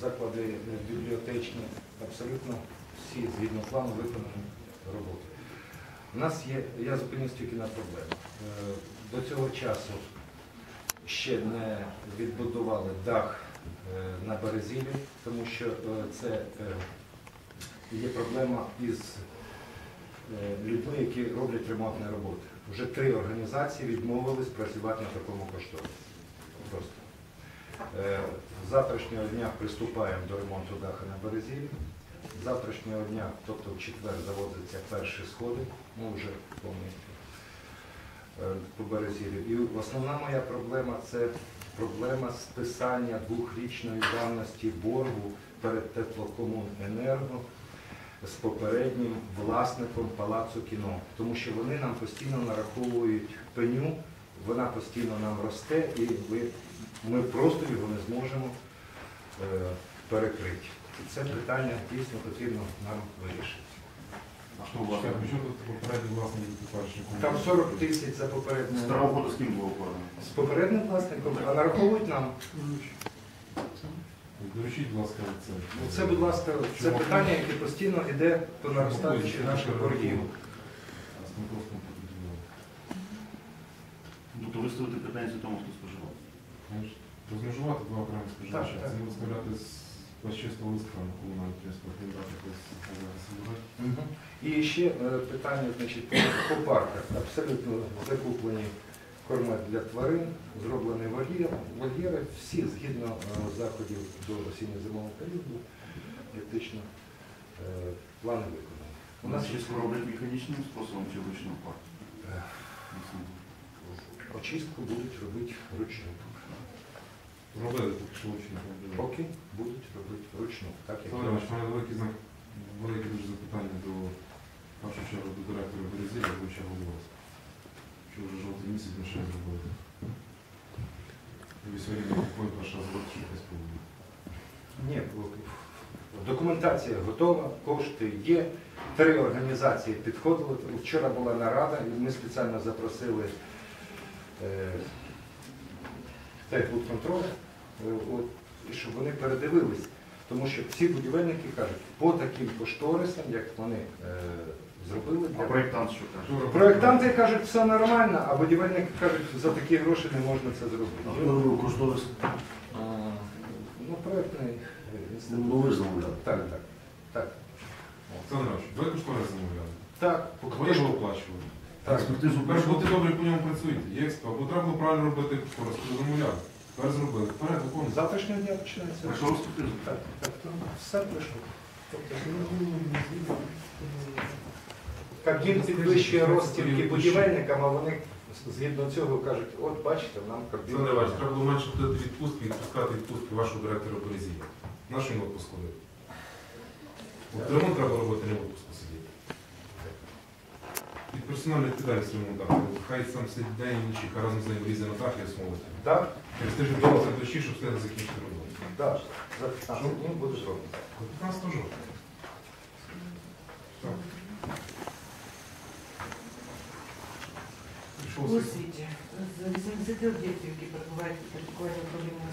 заклади е, бібліотечні, абсолютно всі згідно плану виконані роботи. У нас є, я зупинюсь тільки на проблемах. Е, До цього часу ще не відбудували дах е, на Березілі, тому що це є проблема із людьми, які роблять ремонтні роботи. Вже три організації відмовились працювати на такому кошторисі. Просто. Завтрашнього дня приступаємо до ремонту даха на Березілі. З завтрашнього дня, тобто в четвер, заводяться перші сходи, ну вже повністю е, по Березілі. І основна моя проблема це проблема списання двохрічної давності боргу перед теплокомуненерго з попереднім власником палацу кіно, тому що вони нам постійно нараховують пеню, вона постійно нам росте, і ви, ми просто його не зможемо е, перекрити. І це питання дійсно потрібно нам вирішити. А що? Чекай, що тут попередній власник перший Там 40 тисяч за попередньою. Старого года з ким було оформлено? З попереднім власником, а нараховують нам. Доручіть, будь ласка, це. Ну, Це, будь ласка, це питання, яке постійно йде по наростаючи наших боргів. Виставити претензії тому, хто споживав. Розмежувати два окремі споживача. Так, так. Це не виставляти з чисто листа на віддати якось І ще е, питання значить, по, парках. Абсолютно закуплені корма для тварин, зроблені вольєри, всі згідно е, заходів до осінньо-зимового періоду, практично е, плани виконані. У нас чисто роблять механічним способом чи вручну парк. Очистку будуть робити вручну. Робили так, що. Поки будуть робити вручну. Так, як Олег Іванович, у мене велике знак, велике дуже запитання до в першу чергу до директора Березіля, до чого голос. Що вже жовтий місяць ми ще не зробили. Ви сьогодні не купуєте ваш завод, що якось повинні. Ні, документація готова, кошти є. Три організації підходили. Вчора була нарада, і ми спеціально запросили е, техбудконтроль, е, от, і щоб вони передивились. Тому що всі будівельники кажуть, по таким кошторисам, як вони е, зробили, А проєктант що каже? проєктанти кажуть, все нормально, а будівельники кажуть, за такі гроші не можна це А зробити. хто робив кошторис? А, Ну, проєктний е, інститут. Ну, ви замовляли. Так, так. Так. Олександр Іванович, ви кошторис замовляли? Так, Ви його оплачували. Так. Експертизу пройшов? будьте добре по ньому працюєте. Є експерт. Бо треба було правильно робити коли замовляли. Тепер зробили. Вперед, З завтрашнього дня починається. Пройшов експертизу? Так, так, так. Все пройшло. Тобто, Кабмін підвищує розцінки будівельникам, а вони згідно цього кажуть, от бачите, нам Кабмін. Олександр Іванович, треба було менше платити відпустки відпускати відпустки вашого директора Березія. Нашу йому відпуск ходити? От треба робити, не в відпуску сидіти. Від персональної відповідальності ремонту. Хай сам сидить день і вночі, хай разом з ним влізе на дах і осмолить. Так, Через тиждень вдалося дощі, щоб встигли закінчити роботу. так, за 15 днів буде зроблено. До 15 жовтня. Так. Пішов У світ. освіті. З 80 об'єктів, які перебувають під підпорядкуванням управління